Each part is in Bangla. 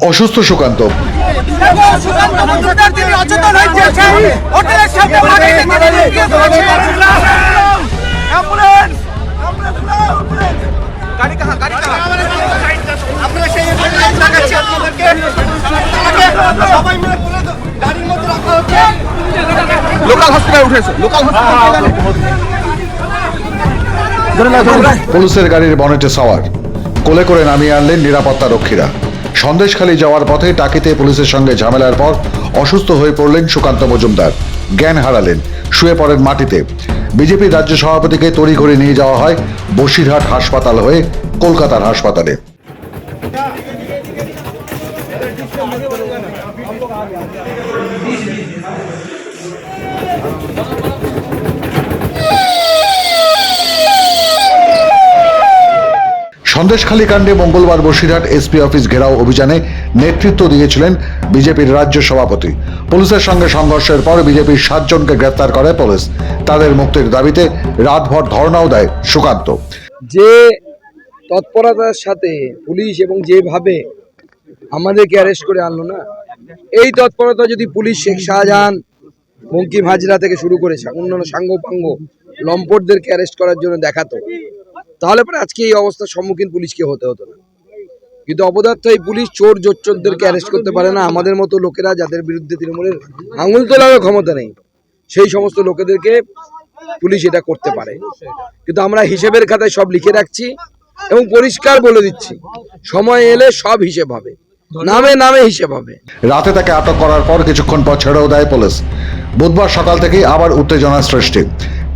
অসুস্থ সুকান্ত। লোকাল হসপিটাল উঠেছে লোকাল হসপিটাল পুলিশের গাড়ির বনেটে সাওয়ার। কোলে করে নামিয়ে আনলেন নিরাপত্তা রক্ষীরা। সন্দেশখালী যাওয়ার পথে টাকিতে পুলিশের সঙ্গে ঝামেলার পর অসুস্থ হয়ে পড়লেন সুকান্ত মজুমদার। জ্ঞান হারালেন। শুয়ে পড়েন মাটিতে। বিজেপির রাজ্য সভাপতিকে তড়িঘড়ি নিয়ে যাওয়া হয় বসিরহাট হাসপাতাল হয়ে কলকাতার হাসপাতালে। সন্দেশখালী কাণ্ডে মঙ্গলবার বসিরহাট এসপি অফিস ঘেরাও অভিযানে নেতৃত্ব দিয়েছিলেন বিজেপির রাজ্য সভাপতি। পুলিশের সঙ্গে সংঘর্ষের পর বিজেপির সাতজনকে গ্রেপ্তার করে পুলিশ। তাদের মুক্তির দাবিতে রাতভর ধর্ণাও দেয় সুকান্ত। যে তৎপরতার সাথে পুলিশ এবং যেভাবে আমাদেরকে অ্যারেস্ট করে আনলো না, এই তৎপরতা যদি পুলিশ শেখ শাহজাহান বঙ্কিম হাজরা থেকে শুরু করে অন্যান্য সাঙ্গপাঙ্গ, লম্পটদেরকে অ্যারেস্ট করার জন্য দেখাতো তাহলে পরে আজকে এই অবস্থার সম্মুখীন পুলিশকে হতে হতো না। কিন্তু অপদার্থ এই পুলিশ চোর জোচ্চোরদেরকে অ্যারেস্ট করতে পারে না। আমাদের মতো লোকেরা যাদের বিরুদ্ধে তৃণমূলের আঙুল তোলারও ক্ষমতা নেই, সেই সমস্ত লোকেদেরকে পুলিশ এটা করতে পারে। কিন্তু আমরা হিসেবের খাতায় সব লিখে রাখছি এবং পরিষ্কার বলে দিচ্ছি, সময় এলে সব হিসেব হবে। নামে নামে হিসেব হবে। রাতে তাকে আটক করার পর কিছুক্ষণ পর ছেড়েও দেয় পুলিশ। বুধবার সকাল থেকেই আবার উত্তেজনার সৃষ্টি।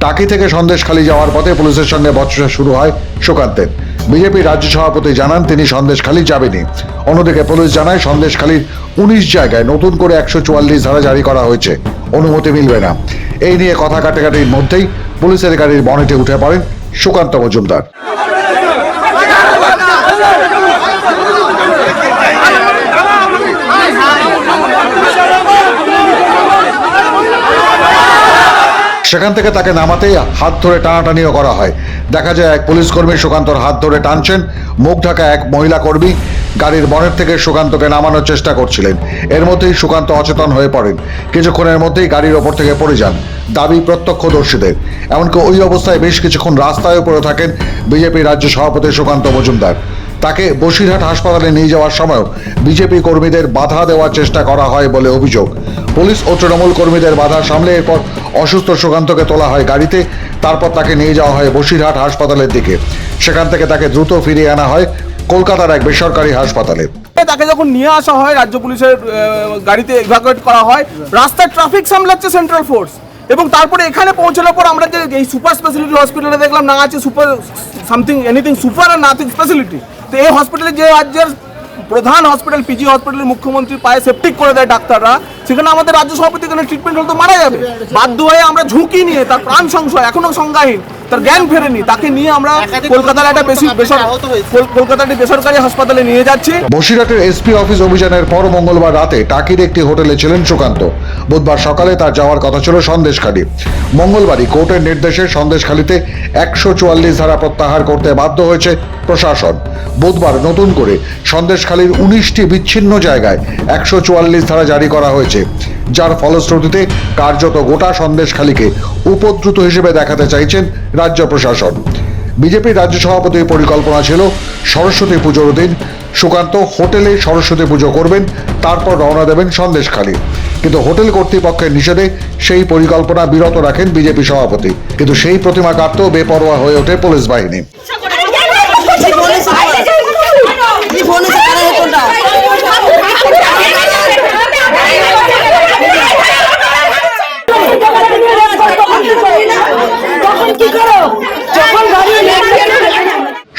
টাকি থেকে সন্দেশখালী যাওয়ার পথে পুলিশের সঙ্গে বচসা শুরু হয় সুকান্তের। বিজেপি রাজ্য সভাপতি জানান, তিনি সন্দেশখালী যাবেনি অন্যদিকে পুলিশ জানায়, সন্দেশখালীর উনিশ জায়গায় নতুন করে একশো চুয়াল্লিশ ধারা জারি করা হয়েছে। অনুমতি মিলবে না। এই নিয়ে কথা কাটাকাটির মধ্যেই পুলিশের গাড়ির বনেটে উঠে পড়েন সুকান্ত মজুমদার। সেখান থেকে তাকে নামাতেই হাত ধরে টানাটানিও করা হয়। দেখা যায় এক পুলিশ কর্মী সুকান্তর হাত ধরে টানছেন। মুখ ঢাকা এক মহিলা কর্মী গাড়ির বনের থেকে সুকান্তকে নামানোর চেষ্টা করছিলেন। এর মধ্যেই সুকান্ত অচেতন হয়ে পড়েন। কিছুক্ষণের মধ্যেই গাড়ির ওপর থেকে পড়ে যান দাবি প্রত্যক্ষদর্শীদের। এমনকি ওই অবস্থায় বেশ কিছুক্ষণ রাস্তায় পড়ে থাকেন বিজেপি রাজ্য সভাপতি সুকান্ত মজুমদার। তাকে বসিরহাট হাসপাতালে নিয়ে যাওয়ার সময়ও বিজেপি কর্মীদের বাধা দেওয়ার চেষ্টা করা হয় বলে অভিযোগ। পুলিশ ও তৃণমূল কর্মীদের বাধা সামলে এরপর অসুস্থ সুকান্তকে তোলা হয় গাড়িতে, তারপর তাকে নিয়ে যাওয়া হয় বসিরহাট হাসপাতালের দিকে। সেখান থেকে তাকে দ্রুত ফিরিয়ে আনা হয় কলকাতার এক বেসরকারি হাসপাতালে। তাকে যখন নিয়ে আসা হয়, রাজ্য পুলিশের গাড়িতে ইভাকুয়েট করা হয়, রাস্তায় ট্রাফিক সামলাচ্ছে সেন্ট্রাল ফোর্স এবং তারপরে এখানে পৌঁছানোর পর আমরা যে, এই সুপার স্পেশালিটি হসপিটালে দেখলাম, না, আছে সুপার সামথিং এনিথিং সুপার আর নাথিং স্পেশালিটি তো এই হসপিটালে যে রাজ্যের প্রধান হসপিটাল পিজি হসপিটালের মুখ্যমন্ত্রী পায়ে সেপটিক করে দেয় ডাক্তাররা। সেখানে আমাদের রাজ্য সভাপতি এখানে ট্রিটমেন্ট হলে তো মারা যাবে। বাধ্য হয়ে আমরা ঝুঁকি নিয়ে তার প্রাণ সংশয় এখনও সংজ্ঞাহীন। তার জ্ঞান ফেরেনি তাকে নিয়ে আমরা কলকাতার একটা বেশি কলকাতার একটি বেসরকারি হাসপাতালে নিয়ে যাচ্ছি। বসিরহাটের এসপি অফিস অভিযানের পর মঙ্গলবার রাতে টাকির একটি হোটেলে ছিলেন সুকান্ত। বুধবার সকালে তার যাওয়ার কথা ছিল সন্দেশখালী। মঙ্গলবারই কোর্টের নির্দেশে সন্দেশখালীতে একশো চুয়াল্লিশ ধারা প্রত্যাহার করতে বাধ্য হয়েছে প্রশাসন। বুধবার নতুন করে সন্দেশখালীর উনিশটি বিচ্ছিন্ন জায়গায় একশো চুয়াল্লিশ ধারা জারি করা হয়েছে। যার ফলশ্রুতিতে কার্যত গোটা সন্দেশখালীকে উপদ্রুত হিসেবে দেখাতে চাইছেন রাজ্য প্রশাসন। বিজেপির রাজ্য সভাপতির পরিকল্পনা ছিল সরস্বতী পুজোর দিন। সুকান্ত হোটেলে সরস্বতী পুজো করবেন তারপর রওনা দেবেন সন্দেশখালী। কিন্তু হোটেল কর্তৃপক্ষের নিষেধে সেই পরিকল্পনা বিরত রাখেন বিজেপি সভাপতি। কিন্তু সেই প্রতিমা কাটতেও বেপরোয়া হয়ে ওঠে পুলিশ বাহিনী।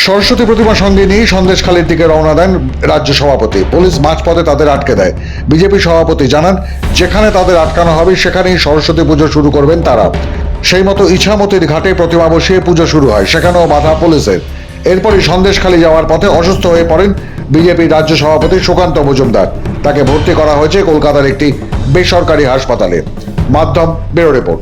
সরস্বতী প্রতিমা সঙ্গে নিয়েই সন্দেশখালীর দিকে রওনা দেন রাজ্য সভাপতি। পুলিশ মাঝপথে তাদের আটকে দেয়। বিজেপি সভাপতি জানান, যেখানে তাদের আটকানো হবে, সেখানেই সরস্বতী পুজো শুরু করবেন তারা। সেই মতো ইছামতির ঘাটে প্রতিমা বসিয়ে পুজো শুরু হয়, সেখানেও বাধা পুলিশের। এরপরই সন্দেশখালী যাওয়ার পথে অসুস্থ হয়ে পড়েন বিজেপির রাজ্য সভাপতি সুকান্ত মজুমদার। তাকে ভর্তি করা হয়েছে কলকাতার একটি বেসরকারি হাসপাতালে। মাধ্যম ব্যুরো রিপোর্ট।